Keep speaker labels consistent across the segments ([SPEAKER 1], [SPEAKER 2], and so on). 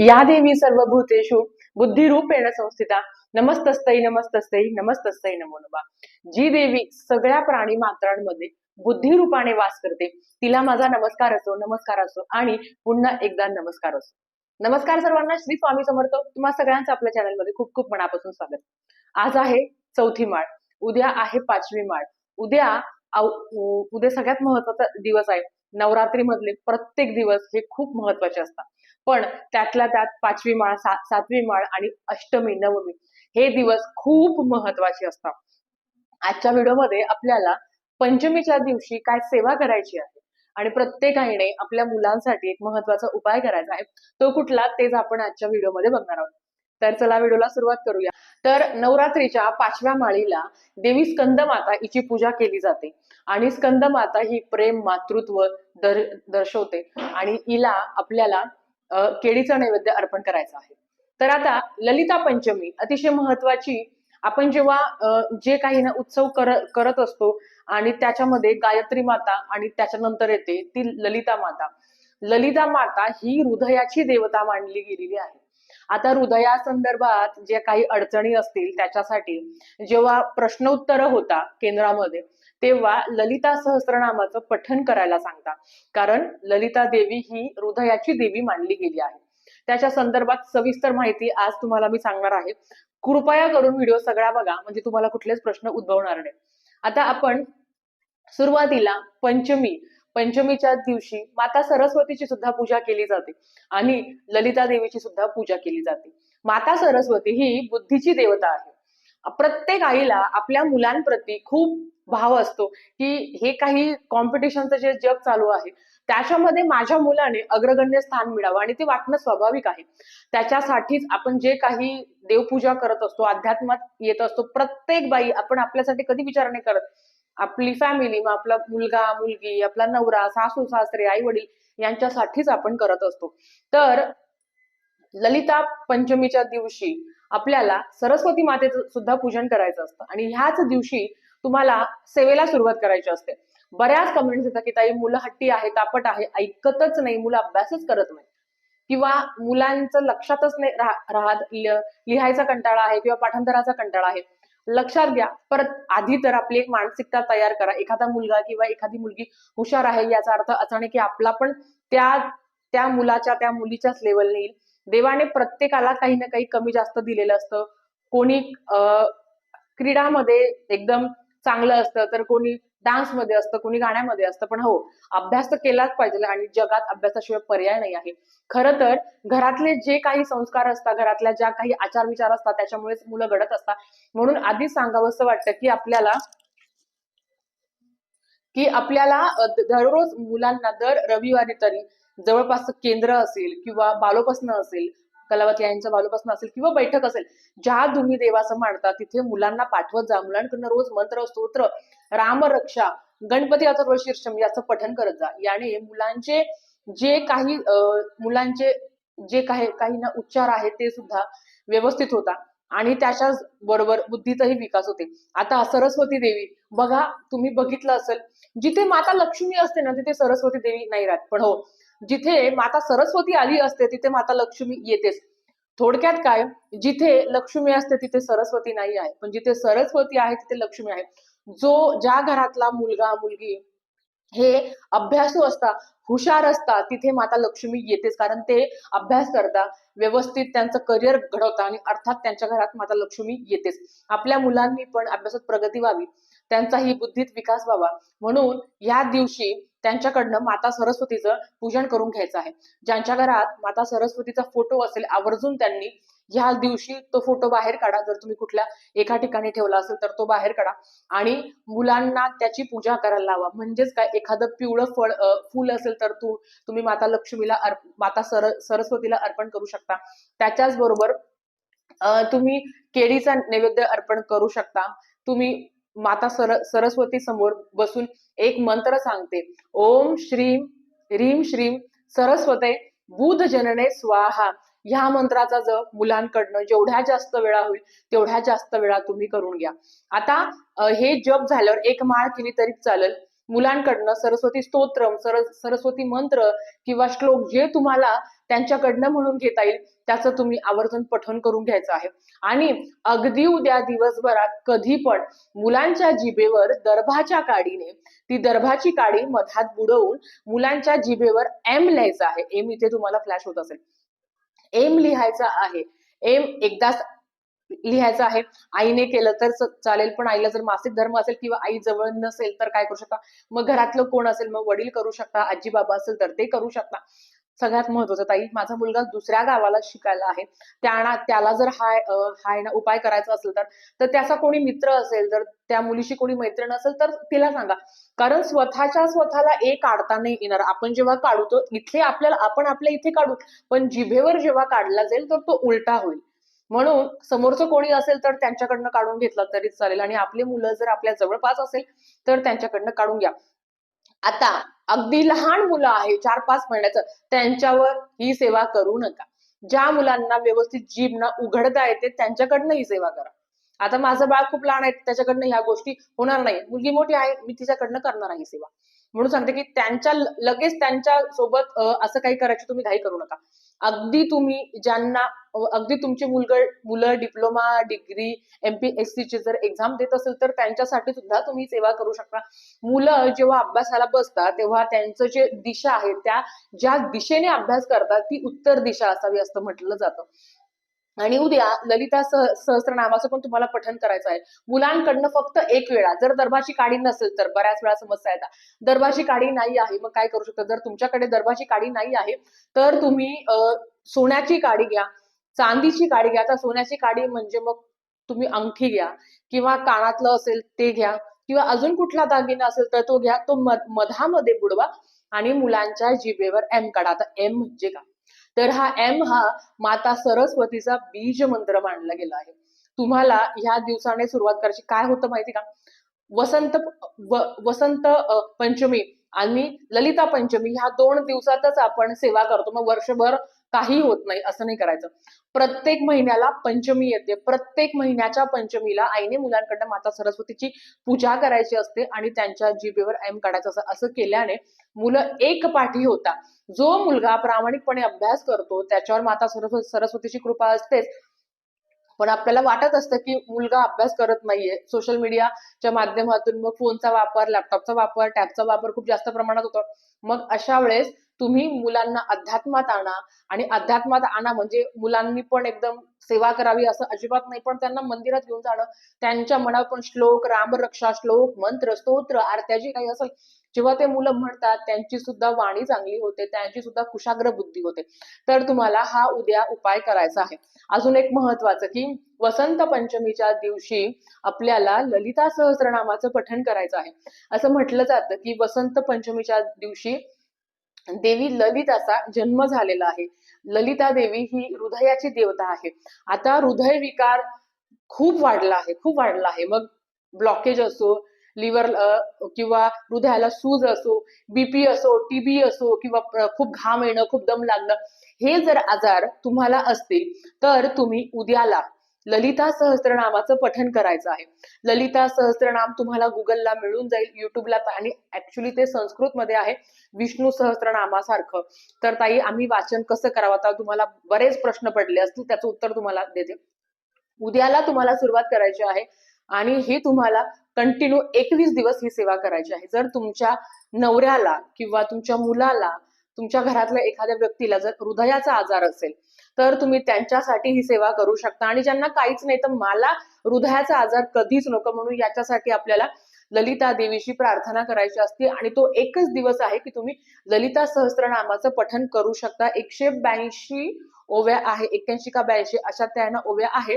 [SPEAKER 1] या देवी सर्व भूतेषु बुद्धिरूपेण संस्थिता। नमस्तस्तई नमस्तस्तई नमस्तस्तई नमो नमः। जी देवी सगळ्या प्राणी मात्रांमध्ये बुद्धिरूपाने वास करते. तिला माझा नमस्कार असो नमस्कार असो आणि पुन्हा एकदा नमस्कार असो. नमस्कार सर्वांना श्री स्वामी समर्थ. तुम्हा सगळ्यांचं आपल्या चॅनलमध्ये खूप खूप मनापासून स्वागत. आज आहे चौथी माळ. उद्या आहे पाचवी माळ. उद्या उद्या सगळ्यात महत्त्वाचा दिवस आहे. नवरात्री मधले प्रत्येक दिवस हे खूप महत्त्वाचे असतात. पण त्यातल्या त्यात पाचवी माळ सा- सातवी माळ आणि अष्टमी नवमी हे दिवस खूप महत्त्वाचे असतात. आजच्या व्हिडिओमध्ये आपल्याला पंचमीच्या दिवशी काय सेवा करायची आहे आणि प्रत्येक आईने आपल्या मुलांसाठी एक महत्त्वाचा उपाय करायचा आहे तो कुठला तेच आपण आजच्या व्हिडिओमध्ये बघणार आहोत. तर चला व्हिडिओला सुरुवात करूया. तर नवरात्रीच्या पाचव्या माळीला देवी स्कंद माता हिची पूजा केली जाते आणि स्कंद माता ही प्रेम मातृत्व दर दर्शवते आणि हिला आपल्याला केळीचं नैवेद्य अर्पण करायचं आहे. तर आता ललिता पंचमी अतिशय महत्वाची आपण जेव्हा जे काही ना उत्सव कर, करत असतो आणि त्याच्यामध्ये गायत्री माता आणि त्याच्यानंतर येते ती ललिता माता. ललिता माता ही हृदयाची देवता मानली गेलेली आहे. आता हृदया संदर्भात जे काही अडचणी असतील त्याच्यासाठी जेव्हा प्रश्नोत्तर होता केंद्रामध्ये तेव्हा ललिता सहस्रनामाचं पठन करायला सांगता. कारण ललिता देवी ही हृदयाची देवी मानली गेली आहे. त्याच्या संदर्भात सविस्तर माहिती आज तुम्हाला मी सांगणार आहे. कृपया करून व्हिडिओ सगळा बघा म्हणजे तुम्हाला कुठलेच प्रश्न उद्भवणार नाही. आता आपण सुरुवातीला पंचमी पंचमीच्या दिवशी माता सरस्वतीची सुद्धा पूजा केली जाते आणि ललिता देवीची सुद्धा पूजा केली जाते. माता सरस्वती ही बुद्धीची देवता आहे. प्रत्येक आईला आपल्या मुलांप्रती खूप भाव असतो की हे काही कॉम्पिटिशनचं जे जग चालू आहे त्याच्यामध्ये माझ्या मुलाने अग्रगण्य स्थान मिळावं आणि ते वाटणं स्वाभाविक आहे. त्याच्यासाठीच आपण जे काही देवपूजा करत असतो अध्यात्मात येत असतो प्रत्येक बाई आपण आपल्यासाठी कधी विचार नाही करत. आपली फॅमिली मग आपला मुलगा मुलगी आपला नवरा सासू सासरे आई वडील यांच्यासाठीच आपण करत असतो. तर ललिता पंचमीच्या दिवशी आपल्याला सरस्वती मातेचं सुद्धा पूजन करायचं असतं आणि ह्याच दिवशी तुम्हाला सेवेला सुरुवात करायची असते. बऱ्याच कमेंट्स येतात की ताई मुलं हट्टी आहे तापट आहे ऐकतच नाही मुलं अभ्यासच करत नाही किंवा मुलांचं लक्षातच नाही राहत लिहायचा कंटाळा आहे किंवा पाठांतराचा कंटाळा आहे. लक्षात घ्या. परत आधी तर आपली एक मानसिकता तयार करा. एखादा मुलगा किंवा एखादी मुलगी हुशार आहे याचा अर्थ असा नाही की आपला पण त्या त्या मुलाच्या त्या मुलीच्याच लेवल येईल. देवाने प्रत्येकाला काही ना काही कमी जास्त दिलेलं असतं. कोणी अं, क्रीडामध्ये एकदम चांगलं असतं तर कोणी डान्समध्ये असतं कोणी गाण्यामध्ये असतं पण हो अभ्यास तर केलाच पाहिजे आणि जगात अभ्यासाशिवाय पर्याय नाही आहे. खरं तर घरातले जे काही संस्कार असतात घरातल्या ज्या काही आचार विचार असतात त्याच्यामुळेच मुलं घडत असतात. म्हणून आधीच सांगावंसं वाटतं की आपल्याला की आपल्याला दररोज मुलांना दर रविवारी तरी जवळपास केंद्र असेल किंवा बालोपासनं असेल कलावत यांचं बालोपासनं असेल किंवा बैठक असेल ज्या तुम्ही देवाचं मांडता तिथे मुलांना पाठवत जा. मुलांकडनं रोज मंत्र स्तोत्र रामरक्षा गणपती अथर्व शीर्षम याचं पठन करत जा. याने मुलांचे जे काही मुलांचे जे काही काही ना उच्चार आहेत ते सुद्धा व्यवस्थित होता. आणि त्याच्याच बरोबर बुद्धीचाही विकास होते. आता सरस्वती देवी बघा तुम्ही बघितलं असेल जिथे माता लक्ष्मी असते ना तिथे सरस्वती देवी नाही राहत. पण हो जिथे माता सरस्वती आली असते तिथे माता लक्ष्मी येतेच. थोडक्यात काय? जिथे लक्ष्मी असते तिथे सरस्वती नाही आहे. पण जिथे सरस्वती आहे तिथे लक्ष्मी आहे. जो ज्या घरातला मुलगा मुलगी हे अभ्यासू असता हुशार असता तिथे माता लक्ष्मी येतेच. कारण ते अभ्यास करता व्यवस्थित त्यांचं करिअर घडवता आणि अर्थात त्यांच्या घरात माता लक्ष्मी येतेच. आपल्या मुलांनी पण अभ्यासात प्रगती व्हावी. त्यांचाही बुद्धीत विकास व्हावा. म्हणून या दिवशी त्यांच्याकडनं माता सरस्वतीचं पूजन करून घ्यायचं आहे. ज्यांच्या घरात माता सरस्वतीचा फोटो असेल आवर्जून त्यांनी ह्या दिवशी तो फोटो बाहेर काढा. जर तुम्ही कुठल्या एका ठिकाणी ठेवला असेल तर तो बाहेर काढा. आणि मुलांना त्याची पूजा करायला लावा. म्हणजेच काय? एखादं पिवळं फळ फुल असेल तर तू तुम्ही माता लक्ष्मीला अर्प- माता सर सरस्वतीला अर्पण करू शकता. त्याच्याच बरोबर तुम्ही केळीचा नैवेद्य अर्पण करू शकता. तुम्ही माता सर सरस्वती समोर बसून एक मंत्र सांगते. ओम श्रीम ह्रीम श्रीम सरस्वते बुध जनने स्वाहा. ह्या मंत्राचा जप मुलांकडनं जेवढ्या जास्त वेळा होईल तेवढ्या जास्त वेळा तुम्ही करून घ्या. आता हे जप झाल्यावर एक माळ केली तरी चालेल? मुलांकडनं सरस्वती स्तोत्रम सर सरस्वती मंत्र किंवा श्लोक जे तुम्हाला त्यांच्याकडनं म्हणून घेता येईल त्याचं तुम्ही आवर्जून पठण करून घ्यायचं आहे. आणि अगदी उद्या दिवसभरात कधी पण मुलांच्या जिभेवर दर्भाच्या काडीने ती दर्भाची काडी मधात बुडवून मुलांच्या जिभेवर एम लिहायचं आहे. एम इथे तुम्हाला फ्लॅश होत असेल. एम लिहायचा आहे. एम एकदाच लिहायचं आहे. आईने केलं तर चालेल पण आईला जर मासिक धर्म असेल किंवा आई जवळ नसेल तर काय करू शकता? मग घरातलं कोण असेल मग वडील करू शकता आजी बाबा असेल तर ते करू शकता. सगळ्यात महत्वाचं ताई माझा मुलगा दुसऱ्या गावाला शिकायला आहे. त्याना त्याला जर हाय हाय ना उपाय करायचा असेल तर तर त्याचा कोणी मित्र असेल तर त्या मुलीशी कोणी मैत्रीण असेल तर तिला सांगा. कारण स्वतःच्या स्वतःला एक काढता नाही येणार. आपण जेव्हा काढू तो इथे आपल्याला आपण आपल्या इथे काढू. पण जिभेवर जेव्हा काढला जाईल तर तो उलटा होईल. म्हणून समोरचं कोणी असेल तर त्यांच्याकडनं काढून घेतला तरी चालेल. आणि आपली मुलं जर आपल्या जवळपास असेल तर त्यांच्याकडनं काढून घ्या. आता अगदी लहान मुलं आहे चार पाच महिन्याचं त्यांच्यावर ही सेवा करू नका. ज्या मुलांना व्यवस्थित जीभ ना उघडता येते त्यांच्याकडनं ही सेवा करा. आता माझं बाळ खूप लहान आहे त्याच्याकडनं ह्या गोष्टी होणार नाही. मुलगी मोठी आहे मी तिच्याकडनं करणार आहे सेवा. म्हणून सांगते की त्यांच्या लगेच त्यांच्यासोबत असं काही करायची तुम्ही घाई करू नका. अगदी तुम्ही ज्यांना अगदी तुमची मुलग मुलं डिप्लोमा डिग्री एमपीएससी ची जर एक्झाम देत असेल तर त्यांच्यासाठी सुद्धा तुम्ही सेवा करू शकता. मुलं जेव्हा अभ्यासाला बसतात तेव्हा त्यांचं जे दिशा आहे त्या ज्या दिशेने अभ्यास करतात ती उत्तर दिशा असावी असं म्हटलं जातं. आणि उद्या ललिता सह सहस्त्रनामाचं पण तुम्हाला पठन करायचं आहे. मुलांकडनं फक्त एक वेळा जर दर्भाची काडी नसेल तर बऱ्याच वेळा समस्या येतात. दर्भाची काडी नाही आहे मग काय करू शकता? जर तुमच्याकडे दर्भाची काडी नाही आहे तर तुम्ही सोन्याची काडी घ्या चांदीची काडी घ्या. तर सोन्याची काडी म्हणजे मग तुम्ही अंगठी घ्या किंवा कानातलं असेल ते घ्या किंवा अजून कुठला दागिना असेल तर तो घ्या. तो मधामध्ये बुडवा आणि मुलांच्या जिभेवर एम काढा. आता एम म्हणजे का तर हा एम हा माता सरस्वतीचा बीज मंत्र मानला गेला आहे. तुम्हाला ह्या दिवसाने सुरुवात करायची काय होतं माहिती का? वसंत व- वसंत पंचमी आणि ललिता पंचमी ह्या दोन दिवसातच आपण सेवा करतो. मग वर्षभर काही होत नाही असं नाही करायचं. प्रत्येक महिन्याला पंचमी येते. प्रत्येक महिन्याच्या पंचमीला आईने मुलांकडनं माता सरस्वतीची पूजा करायची असते आणि त्यांच्या जिभेवर एम काढायचं असं असं केल्याने मुलं एक पाठी होता. जो मुलगा प्रामाणिकपणे अभ्यास करतो त्याच्यावर माता सरस्वतीची कृपा असतेच. पण आपल्याला वाटत असतं की मुलगा अभ्यास करत नाहीये. सोशल मीडियाच्या माध्यमातून मग फोनचा वापर लॅपटॉपचा वापर टॅबचा वापर खूप जास्त प्रमाणात होतो. मग अशा वेळेस तुम्ही मुलांना अध्यात्मात आणा. आणि अध्यात्मात आणा म्हणजे मुलांनी पण एकदम सेवा करावी असं अजिबात नाही. पण त्यांना मंदिरात घेऊन जाणं त्यांच्या मनावर पण श्लोक रामरक्षा श्लोक मंत्र स्तोत्र आरत्या काही असेल. जेव्हा ते मुलं म्हणतात त्यांची सुद्धा वाणी चांगली होते त्यांची सुद्धा कुशाग्र बुद्धी होते. तर तुम्हाला हा उद्या उपाय करायचा आहे. अजून एक महत्वाचं की वसंत पंचमीच्या दिवशी आपल्याला ललिता सहस्रनामाचं पठण करायचं आहे. असं म्हटलं जातं की वसंत पंचमीच्या दिवशी देवी ललिताचा जन्म झालेला आहे. ललिता देवी ही हृदयाची देवता आहे. आता हृदय विकार खूप वाढला आहे खूप वाढला आहे. मग ब्लॉकेज असो लिव्हर किंवा हृदयाला सूज असो बीपी असो टीबी असो किंवा खूप घाम येणं खूप दम लागणं हे जर आजार तुम्हाला असतील तर तुम्ही उद्याला ललिता सहस्त्रनामाचं पठन करायचं आहे. ललिता सहस्त्रनाम तुम्हाला गुगलला मिळून जाईल युट्यूबला आणि ऍक्च्युली ते संस्कृत मध्ये आहे विष्णू सहस्त्रनामासारखं तर ताई आम्ही वाचन कसं करावं? आता तुम्हाला बरेच प्रश्न पडले असतील त्याचं उत्तर तुम्हाला देते. उद्याला तुम्हाला सुरुवात करायची आहे आणि ही तुम्हाला कंटिन्यू एकवीस दिवस ही सेवा करायची आहे. जर तुमच्या नवऱ्याला किंवा तुमच्या मुलाला तुमच्या घरातल्या एखाद्या व्यक्तीला जर हृदयाचा आजार असेल तर तुम्ही त्यांच्यासाठी ही सेवा करू शकता. आणि ज्यांना काहीच नाही तर मला हृदयाचा आजार कधीच नको म्हणून याच्यासाठी आपल्याला ललिता देवीची प्रार्थना करायची असते. आणि तो एकच दिवस आहे की तुम्ही ललिता सहस्त्रनामाचं पठन करू शकता. एकशे ब्याऐंशी ओव्या आहे एक्क्याऐंशी का ब्याऐंशी अशा त्यांना ओव्या आहे.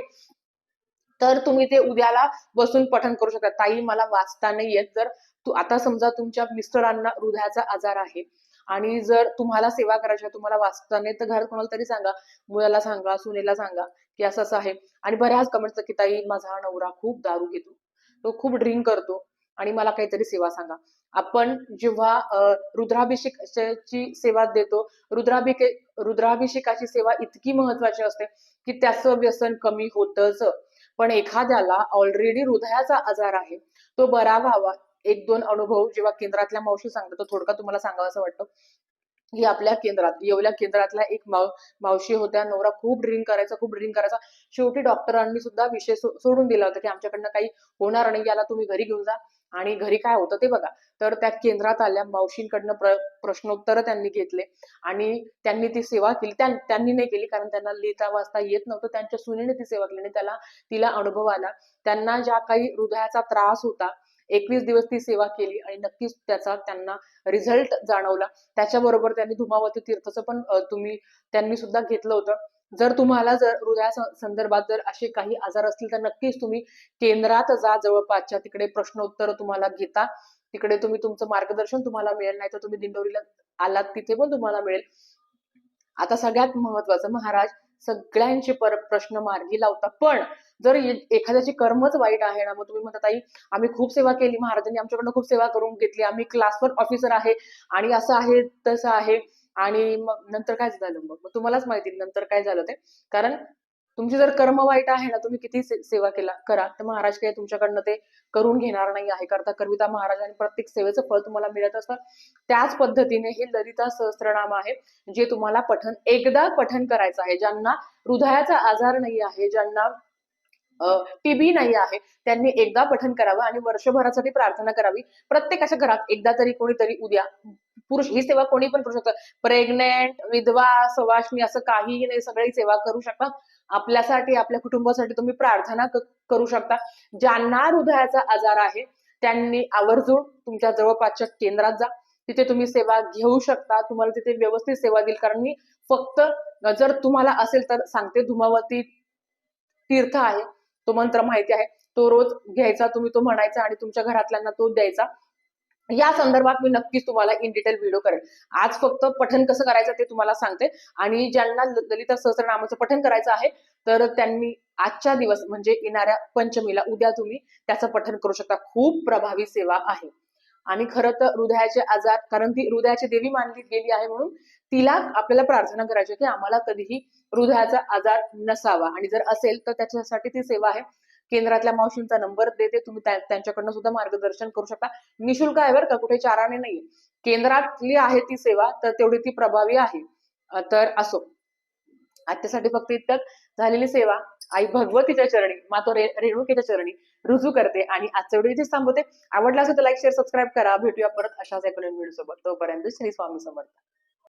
[SPEAKER 1] तर तुम्ही ते उद्याला बसून पठन करू शकता. ताई मला वाचता नाही येत. जर तू आता समजा तुमच्या मिस्टरांना हृदयाचा आजार आहे आणि जर तुम्हाला सेवा करायची आहे तुम्हाला वाचता नाही तर घरात कोणाला तरी सांगा. मुलाला सांगा सुनेला सांगा की असं असं आहे. आणि बऱ्याच कमेंट्स की ताई माझा नवरा खूप दारू घेतो. तो खूप ड्रिंक करतो आणि मला काहीतरी सेवा सांगा. आपण जेव्हा रुद्राभिषेकाची सेवा देतो रुद्राभिके रुद्राभिषेकाची सेवा इतकी महत्वाची असते की त्याचं व्यसन कमी होतच. पण एखाद्याला ऑलरेडी हृदयाचा आजार आहे तो बरा व्हावा. एक दोन अनुभव जेव्हा केंद्रातल्या मावशी सांगतात तो थोडका तुम्हाला सांगावा असं वाटतं. ही आपल्या केंद्रात येवल्या केंद्रातल्या एक माव मावशी होत्या नवरा खूप ड्रिंक करायचा खूप ड्रिंक करायचा. शेवटी डॉक्टरांनी सुद्धा विषय सोडून दिला होता की आमच्याकडनं काही होणार नाही याला तुम्ही घरी घेऊन जा. आणि घरी काय होतं ते बघा. तर त्या केंद्रात आल्या मावशींकडनं प्र प्रश्नोत्तर त्यांनी घेतले. आणि त्यांनी ती सेवा केली. त्यांनी नाही केली कारण त्यांना लिहिता वाचता येत नव्हतं. त्यांच्या सुनेने ती सेवा केली आणि त्याला तिला अनुभव आला. त्यांना ज्या काही हृदयाचा त्रास होता एकवीस दिवस ती सेवा केली आणि नक्कीच त्याचा त्यांना रिझल्ट जाणवला. त्याच्याबरोबर त्यांनी धुमावती तीर्थचं पण तुम्ही त्यांनी सुद्धा घेतलं होतं. जर तुम्हाला जर हृदया संदर्भात जर असे काही आजार असतील तर नक्कीच तुम्ही केंद्रात जा जवळपासच्या तिकडे प्रश्नोत्तर तुम्हाला घेता. तिकडे तुम्ही तुमचं मार्गदर्शन तुम्हाला मिळेल नाही तर तुम्ही दिंडोरीला आलात तिथे पण तुम्हाला मिळेल. आता सगळ्यात महत्वाचं महाराज सगळ्यांचे पर प्रश्न मार्गी लावता. पण जर एखाद्याची कर्मच वाईट आहे ना मग तुम्ही म्हणता ताई आम्ही खूप सेवा केली महाराजांनी आमच्याकडनं खूप सेवा करून घेतली आम्ही क्लासवर ऑफिसर आहे आणि असं आहे तसं आहे. आणि मग नंतर काय झालं मग? मग तुम्हालाच माहिती नंतर काय झालं ते. कारण तुमची जर कर्म वाईट आहे ना तुम्ही किती से- सेवा केला करा तर महाराज काही तुमच्याकडनं ते करून घेणार नाही आहे. करता करविता महाराज आणि प्रत्येक सेवेचं फळ तुम्हाला मिळत असतं. त्याच पद्धतीने हे ललिता सहस्त्रनाम आहे जे तुम्हाला पठन एकदा पठन करायचं आहे. ज्यांना हृदयाचा आजार नाही आहे ज्यांना टीबी नाही आहे. त्यांनी एकदा पठन करावं आणि वर्षभरासाठी प्रार्थना करावी. प्रत्येकाच्या घरात एकदा तरी कोणीतरी उद्या पुरुष ही सेवा कोणी पण करू शकतं. प्रेग्नेंट विधवा सवाशणी असं काहीही नाही सगळी सेवा करू शकता. आपल्यासाठी आपल्या कुटुंबासाठी तुम्ही प्रार्थना करू शकता. ज्यांना हृदयाचा आजार आहे त्यांनी आवर्जून तुमच्या जवळपासच्या केंद्रात जा. तिथे तुम्ही सेवा घेऊ शकता. तुम्हाला तिथे व्यवस्थित सेवा देईल. कारण मी फक्त जर तुम्हाला असेल तर सांगते धुमावती तीर्थ आहे. तो मंत्र माहिती आहे. तो रोज घ्यायचा तुम्ही तो म्हणायचा आणि तुमच्या घरातल्यांना तो द्यायचा. या संदर्भात मी नक्कीच तुम्हाला इन डिटेल व्हिडिओ करेन आज फक्त पठन कसं करायचं ते तुम्हाला सांगते. आणि ज्यांना ल- ललिता सहस्रनामाचं पठन करायचं आहे तर त्यांनी आजच्या दिवस म्हणजे येणाऱ्या पंचमीला उद्या तुम्ही त्याचं पठन करू शकता. खूप प्रभावी सेवा आहे. आणि खरं तर हृदयाचे आजार कारण ती हृदयाची देवी मानली गेली आहे म्हणून तिला आपल्याला प्रार्थना करायची की आम्हाला कधीही हृदयाचा आजार नसावा. आणि जर असेल तर त्याच्यासाठी ती सेवा आहे. केंद्रातल्या मावशींचा नंबर देते. तुम्ही त्यांच्याकडनं सुद्धा मार्गदर्शन करू शकता. निशुल्क आहे बरं का कुठे चाराने नाही केंद्रातली आहे ती सेवा तर तेवढी ती प्रभावी आहे. तर असो. आजच्यासाठी फक्त इतकंच. झालेली सेवा आई भगवतीच्या चरणी मातो रे रेणुकेच्या चरणी रुजू करते आणि आजचा व्हिडिओ इथेच थांबवते. आवडला असेल तर लाईक शेअर सबस्क्राईब करा. भेटूया परत अशाच एका व्हिडिओ सोबत. तोपर्यंत श्री स्वामी समर्थ.